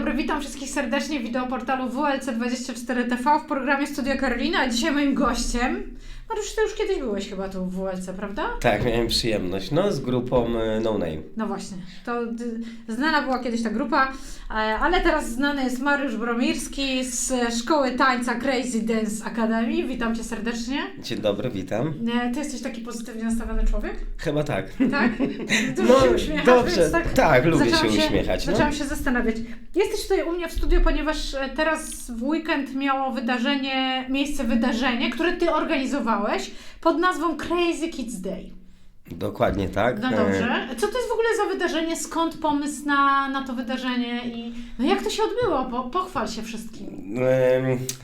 dobry, witam wszystkich serdecznie w wideoportalu WLC24TV w programie Studio Karolina, dzisiaj moim gościem, Mariusz, ty już kiedyś byłeś chyba tu w WLC, prawda? Tak, miałem przyjemność. No, z grupą y, No Name. No właśnie, to znana była kiedyś ta grupa, e, ale teraz znany jest Mariusz Bromirski z szkoły tańca Crazy Dance Academy. Witam Cię serdecznie. Dzień dobry, witam. E, Ty jesteś taki pozytywnie nastawiony człowiek, Chyba tak. tak? Dużo No, się uśmiechasz, dobrze. tak, Tak, lubię się uśmiechać, no. Zaczęłam się zastanawiać. Jesteś tutaj u mnie w studiu, ponieważ e, teraz w weekend miało wydarzenie, miejsce wydarzenie, które Ty organizowałeś pod nazwą Crazy Kids Day. Dokładnie tak. No E, dobrze. Co to jest w ogóle za wydarzenie? Skąd pomysł na, na to wydarzenie? I no jak to się odbyło? Po, pochwal się wszystkim.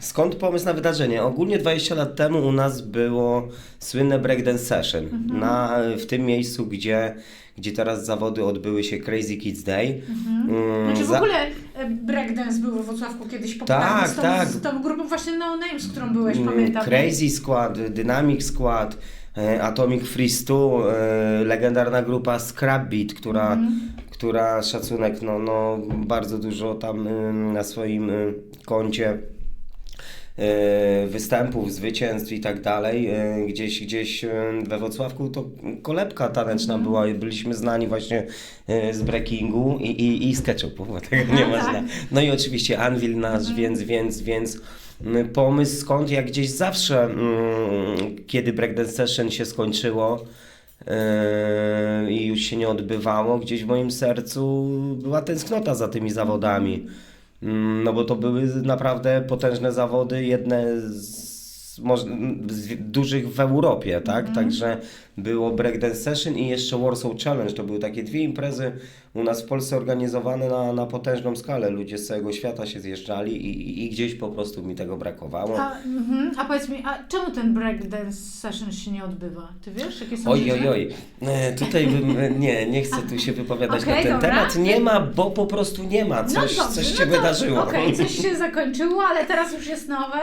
Skąd pomysł na wydarzenie? Ogólnie 20 lat temu u nas było słynne breakdance session. Mhm. Na, w tym miejscu, gdzie, gdzie teraz zawody odbyły się Crazy Kids Day. Mm, Znaczy w za- ogóle e, breakdance był we Wrocławku kiedyś popularny Tak, z, tą, tak. z tą grupą właśnie No Name, z którą byłeś, Mm, pamiętam. Crazy Squad, Dynamic Squad, e, Atomic Freeze 2, e, legendarna grupa Scrap Beat, która, Mhm. która szacunek, no, no bardzo dużo tam na swoim koncie występów, zwycięstw i tak dalej. Y, Gdzieś, gdzieś y, we Wrocławku to kolebka taneczna Mhm. była i byliśmy znani właśnie z breakingu i, i, i z ketchupu, bo tego nie można. No i oczywiście Anvil nasz, więc, więc, więc mm, pomysł skąd, jak gdzieś zawsze, kiedy breakdance session się skończyło i już się nie odbywało, gdzieś w moim sercu była tęsknota za tymi zawodami. Mm, No bo to były naprawdę potężne zawody, jedne z, dużych w Europie, tak? Także było Breakdance Session i jeszcze Warsaw Challenge. To były takie dwie imprezy u nas w Polsce organizowane na, na potężną skalę. Ludzie z całego świata się zjeżdżali i, i, gdzieś po prostu mi tego brakowało. A, mhm. a powiedz mi, a czemu ten breakdance session się nie odbywa? Ty wiesz, jakie są Oj, oj, oj. E, Tutaj bym, e, nie, nie chcę tu się wypowiadać Okej, na ten dobra. temat. Nie ma, bo po prostu nie ma. Coś, no dobrze, coś no się to- wydarzyło. Okej, coś się zakończyło, ale teraz już jest nowe.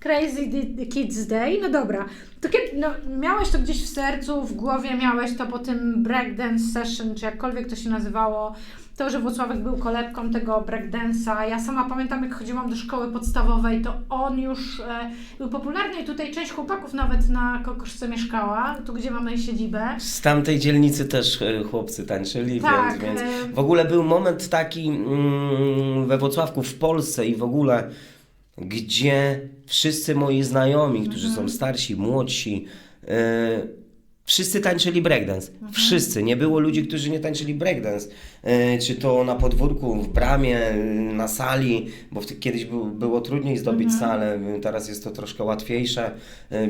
Crazy Kids Day. No dobra. To kiedy, no, miałeś to gdzieś w sercu, w głowie miałeś to po tym breakdance session, czy jakkolwiek to się nazywało. To, że Włocławek był kolebką tego breakdance'a. Ja sama pamiętam, jak chodziłam do szkoły podstawowej, to on już e, był popularny i tutaj część chłopaków nawet na Kokoszce mieszkała, tu gdzie mamy siedzibę. Z tamtej dzielnicy też e, chłopcy tańczyli, Tak, więc, e- więc w ogóle był moment taki mm, we Wrocławku, w Polsce i w ogóle, gdzie wszyscy moi znajomi, którzy Mhm. są starsi, młodsi, e, wszyscy tańczyli breakdance. Mhm. Wszyscy. Nie było ludzi, którzy nie tańczyli breakdance. E, czy to na podwórku, w bramie, e, na sali, bo wtedy, kiedyś był, było trudniej zdobyć Mhm. salę, e, teraz jest to troszkę łatwiejsze.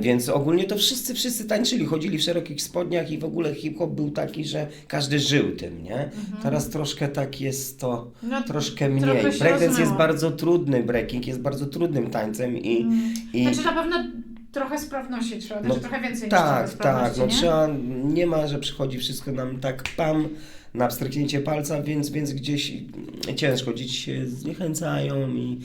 Więc ogólnie to wszyscy, wszyscy tańczyli, chodzili w szerokich spodniach i w ogóle hip-hop był taki, że każdy żył tym, nie? Teraz troszkę tak jest to, Mhm. No, troszkę mniej. Breakdance jest bardzo trudny, breaking jest bardzo trudnym tańcem i... i Znaczy na pewno trochę sprawności trzeba, No, znaczy trochę więcej niż trochę tak, tak, no nie? trzeba, nie ma, że przychodzi wszystko nam tak pam na abstraknięcie palca, więc, więc gdzieś ciężko, dzieci się zniechęcają i...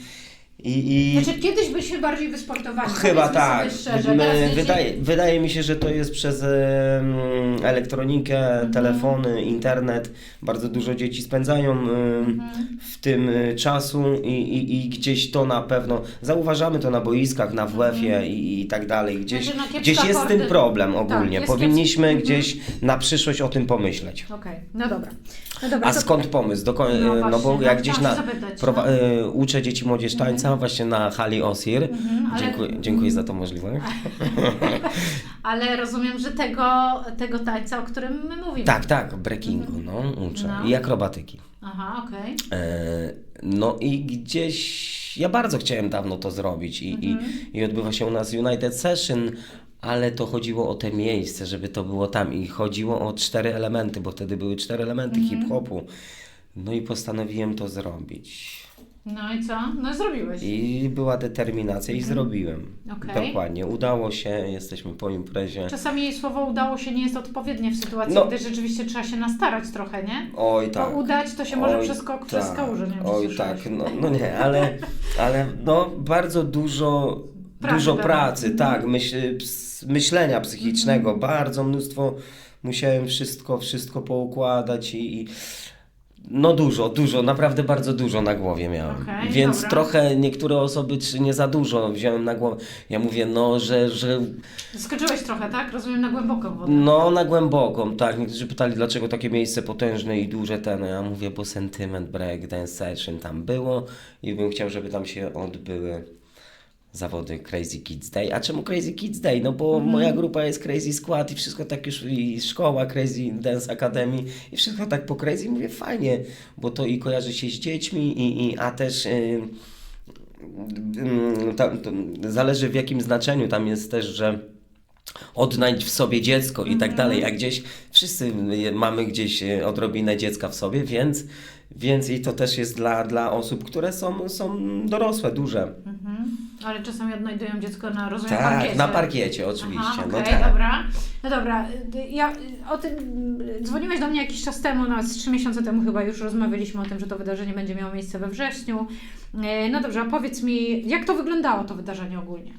i, i... Znaczy kiedyś byśmy bardziej wysportowali. Chyba tak. Szczerze. My- Teraz dzieci- wydaje, wydaje mi się, że to jest przez em, elektronikę, Mhm. telefony, internet. Bardzo dużo dzieci spędzają em, Mhm. w tym y, czasu i, i, i gdzieś to na pewno zauważamy to na boiskach, na WF-ie i, i tak dalej. Gdzieś, Znaczy, no, kiepska gdzieś jest z tym problem ogólnie. jest Powinniśmy kiepski- gdzieś na przyszłość o tym pomyśleć. Okej, no dobra. No dobra A to- skąd pomysł? Doko- No no, bo no jak gdzieś na, się zapytać, prowa- no. y, uczę dzieci młodzież tańca właśnie na hali Osir. Mhm, ale- Dziękuję, dziękuję za to możliwość. Ale rozumiem, że tego, tego tańca, o którym my mówimy. Tak, tak, breakingu, no, uczę. No. I akrobatyki. Aha, okej. E, no i gdzieś ja bardzo chciałem dawno to zrobić i, Mhm. i, i odbywa się u nas United Session, ale to chodziło o te miejsce, żeby to było tam i chodziło o cztery elementy, bo wtedy były cztery elementy Mhm. hip-hopu. No i postanowiłem to zrobić. No i co? No zrobiłeś. I była determinacja i zrobiłem. Mhm. Okej. Dokładnie, udało się, jesteśmy po imprezie. Czasami słowo udało się nie jest odpowiednie w sytuacji, No. gdy rzeczywiście trzeba się nastarać trochę, nie? Oj tak. Bo udać to się może Oj, przez skok przez tak. kałużę, nie wiem, Oj tak, no, no nie, ale, ale no bardzo dużo Pracy dużo pracy, Mhm. tak, myśl, myślenia psychicznego, bardzo mnóstwo musiałem wszystko, wszystko poukładać i, i No dużo, dużo, naprawdę bardzo dużo na głowie miałem. Okej, Więc dobra. trochę niektóre osoby, czy nie za dużo wziąłem na głowę. Ja mówię, no, że, że Skoczyłeś trochę, tak? Rozumiem na głęboką wodę. no na głęboką, tak. Niektórzy pytali, dlaczego takie miejsce potężne i duże ten. Ja mówię, bo sentyment break dance session tam było i bym chciał, żeby tam się odbyły zawody Crazy Kids Day. A czemu Crazy Kids Day? No bo moja grupa jest Crazy Squad i wszystko tak już, i szkoła Crazy Dance Academy i wszystko tak po Crazy. Mówię, fajnie, bo to i kojarzy się z dziećmi i, i a też... Yy, tam, to zależy w jakim znaczeniu tam jest też, że odnajdź w sobie dziecko i tak dalej, a gdzieś wszyscy mamy gdzieś e, odrobinę dziecka w sobie, więc, więc i to też jest dla, dla osób, które są, są dorosłe, duże. Mhm. Ale czasami odnajdują dziecko na rozumiem Tak, parkiecie. na parkiecie oczywiście. Aha, no okej, tak. dobra. No dobra, y, ja y, o tym y, dzwoniłeś do mnie jakiś czas temu, nawet z trzy miesiące temu chyba już rozmawialiśmy o tym, że to wydarzenie będzie miało miejsce we wrześniu. Y, No dobrze, a powiedz mi, jak to wyglądało to wydarzenie ogólnie?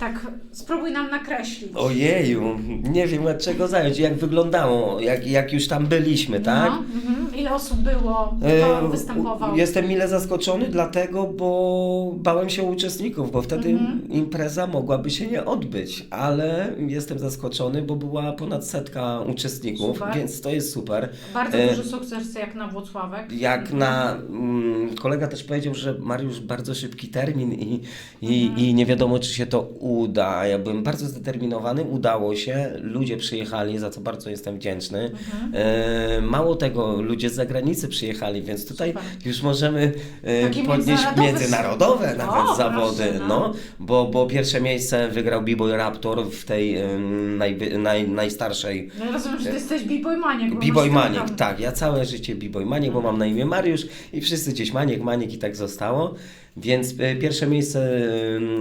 Tak, spróbuj nam nakreślić. Ojeju, nie wiem od czego zająć, jak wyglądało, jak, jak już tam byliśmy, tak? No, mhm. Ile osób było, E, kto występował? u- Jestem mile zaskoczony, dlatego, bo bałem się uczestników, bo wtedy Mhm. impreza mogłaby się nie odbyć, ale jestem zaskoczony, bo była ponad setka uczestników, Super. więc to jest super. Bardzo e, duży sukces jak na Włocławek. Jak na. Mm, kolega też powiedział, że Mariusz bardzo szybki termin i, i, i nie wiadomo, czy się to uda. Ja byłem bardzo zdeterminowany, udało się, ludzie przyjechali, za co bardzo jestem wdzięczny. E, mało tego, ludzie z zagranicy przyjechali, więc tutaj Super. już możemy e, Takie podnieść międzynarodowe nawet zawody. proszę, no. no. bo, bo pierwsze miejsce wygrał B-Boy Raptor w tej em, najwy- naj, najstarszej No rozumiem, że ty jesteś b-boy maniak. bo B-Boy masz Maniek, tam- tak. Ja całe życie B-Boy Maniek, bo mam na imię Mariusz i wszyscy gdzieś Maniek, Maniek i tak zostało. Więc e, pierwsze miejsce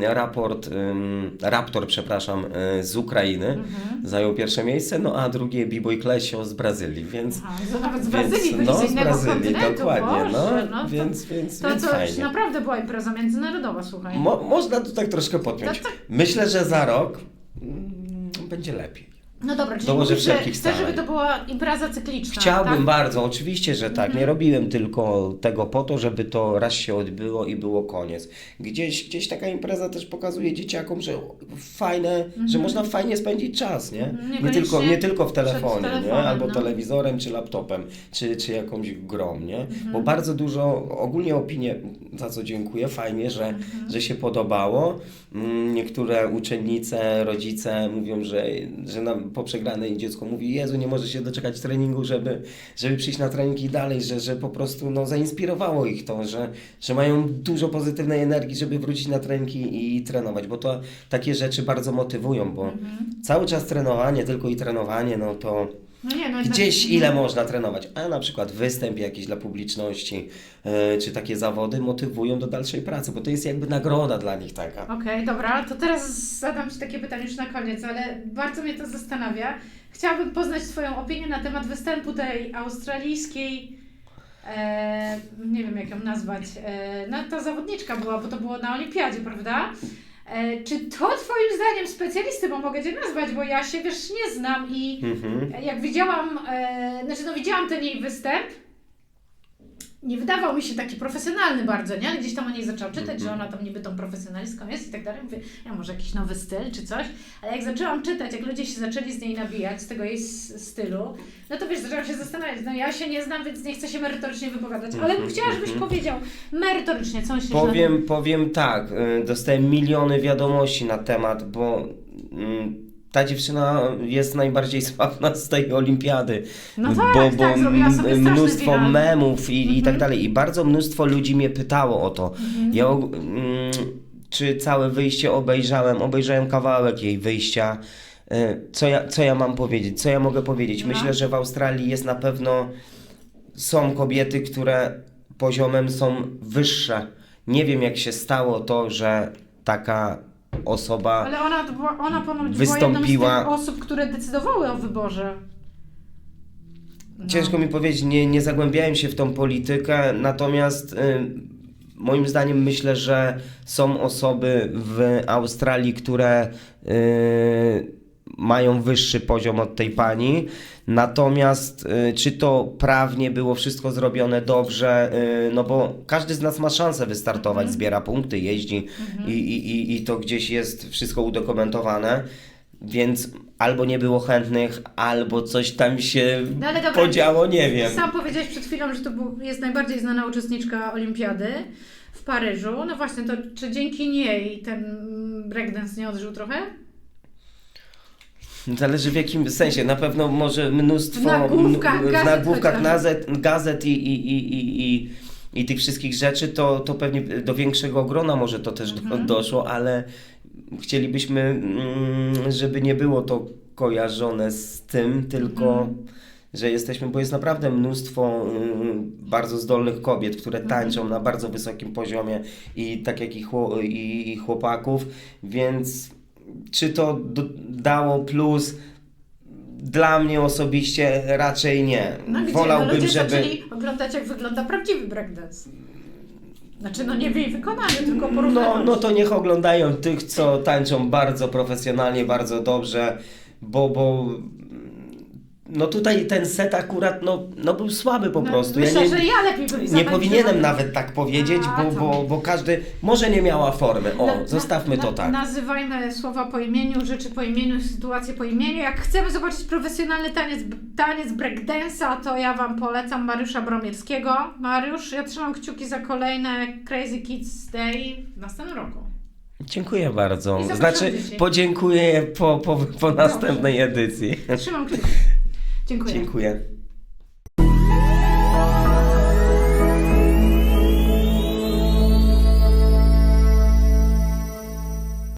raport, Raptor, przepraszam, e, z Ukrainy Mhm. zajął pierwsze miejsce, no a drugie B-Boy Klesio z Brazylii, więc... To nawet z Brazylii więc, no, z innego Brazylii, dokładnie, Boże, no, to- więc, więc, To więc co, fajnie. naprawdę była impreza międzynarodowa, słuchaj. Mo, można tu tak troszkę podpiąć. To co- Myślę, że za rok mm, będzie lepiej. No dobra, czyli mówisz, wszelkich chcesz, żeby to była impreza cykliczna, Chciałbym tak? bardzo, oczywiście, że tak. Nie robiłem tylko tego po to, żeby to raz się odbyło i było koniec. Gdzieś, gdzieś taka impreza też pokazuje dzieciakom, że fajne, że można fajnie spędzić czas, nie? Mhm, Nie, tylko, nie tylko w telefonie, przed nie? telefonem, albo no. telewizorem, czy laptopem, czy, czy jakąś grą, nie? Mhm. Bo bardzo dużo, ogólnie opinie, za co dziękuję, fajnie, że, Mhm. że się podobało. Mm, Niektóre uczennice, rodzice mówią, że, że na, po przegranej dziecko mówi, Jezu, nie może się doczekać treningu, żeby, żeby przyjść na treningi dalej, że, że po prostu no, zainspirowało ich to, że, że mają dużo pozytywnej energii, żeby wrócić na treningi i trenować, bo to takie rzeczy bardzo motywują, bo Mhm. cały czas trenowanie, tylko i trenowanie, no to No nie, no jednak- gdzieś ile można trenować, a na przykład występ jakiś dla publiczności, e, czy takie zawody motywują do dalszej pracy, bo to jest jakby nagroda dla nich taka. Okej, dobra, to teraz zadam Ci takie pytanie już na koniec, ale bardzo mnie to zastanawia. Chciałabym poznać Twoją opinię na temat występu tej australijskiej, e, nie wiem jak ją nazwać, e, no ta zawodniczka była, bo to było na olimpiadzie, prawda? E, czy to Twoim zdaniem specjalisty, bo mogę Cię nazwać, bo ja się wiesz nie znam i Mhm. jak widziałam, e, znaczy no widziałam ten jej występ, nie wydawał mi się taki profesjonalny bardzo, nie? Ale gdzieś tam o niej zaczęłam czytać, że ona tam niby tą profesjonalistką jest i tak dalej. Mówię, ja może jakiś nowy styl czy coś. Ale jak zaczęłam czytać, jak ludzie się zaczęli z niej nabijać, z tego jej stylu, no to wiesz, zaczęłam się zastanawiać, no ja się nie znam, więc nie chcę się merytorycznie wypowiadać, ale bym chciała, żebyś powiedział merytorycznie, co myślisz na Powiem, powiem tak, y, dostałem miliony wiadomości na temat, bo mm, ta dziewczyna jest najbardziej sławna z tej olimpiady. No tak, tak, zrobiła sobie mnóstwo memów i, i tak Mhm. dalej. I bardzo mnóstwo ludzi mnie pytało o to. Ja, og- mm, czy całe wyjście obejrzałem, obejrzałem kawałek jej wyjścia. Y, Co ja, co ja mam powiedzieć? Co ja mogę powiedzieć? No. Myślę, że w Australii jest na pewno są kobiety, które poziomem są wyższe. Nie wiem, jak się stało to, że taka osoba. Ale ona, była- ona ponoć Wystąpiła- była jedną z tych osób, które decydowały o wyborze. No. Ciężko mi powiedzieć, nie, nie zagłębiałem się w tą politykę, natomiast y, moim zdaniem myślę, że są osoby w Australii, które y, mają wyższy poziom od tej pani. Natomiast y, czy to prawnie było wszystko zrobione dobrze, y, no bo każdy z nas ma szansę wystartować, zbiera punkty, jeździ i, i, i, i to gdzieś jest wszystko udokumentowane. Więc albo nie było chętnych, albo coś tam się No dobra, podziało, nie wiem. Sam powiedziałeś przed chwilą, że to był, jest najbardziej znana uczestniczka olimpiady w Paryżu. No właśnie, to czy dzięki niej ten breakdance nie odżył trochę? Zależy w jakim sensie. Na pewno może mnóstwo W nagłówkach w gazet nagłówkach gazet, gazet i, i, i, i, i, i tych wszystkich rzeczy, to, to pewnie do większego grona może to też do, Mhm. doszło, ale chcielibyśmy, mm, żeby nie było to kojarzone z tym, tylko Mhm. że jesteśmy, bo jest naprawdę mnóstwo mm, bardzo zdolnych kobiet, które Mhm. tańczą na bardzo wysokim poziomie i tak jak i, chło, i, i chłopaków, więc czy to dało plus? Dla mnie osobiście raczej nie. No gdzie? Wolałbym, no, ludzie żeby. zaczęli oglądać, jak wygląda prawdziwy breakdance. Znaczy, no nie w jej wykonaniu, tylko No, porównywać. no to niech oglądają tych, co tańczą bardzo profesjonalnie, bardzo dobrze, bo, bo no tutaj ten set akurat no, no był słaby po No, prostu. Myślę, nie, że ja lepiej bym nie powinienem nawet tak powiedzieć, A, bo, co? bo, bo każdy może nie miała formy. O, Na- na- zostawmy to na- tak. Nazywajmy słowa po imieniu, rzeczy po imieniu, sytuacje po imieniu. Jak chcemy zobaczyć profesjonalny taniec, taniec breakdance'a, to ja Wam polecam Mariusza Bromierskiego. Mariusz, ja trzymam kciuki za kolejne Crazy Kids Day w następnym roku. Dziękuję bardzo. Znaczy, dzieci. podziękuję po, po, po następnej edycji. Trzymam kciuki. 辛苦辛。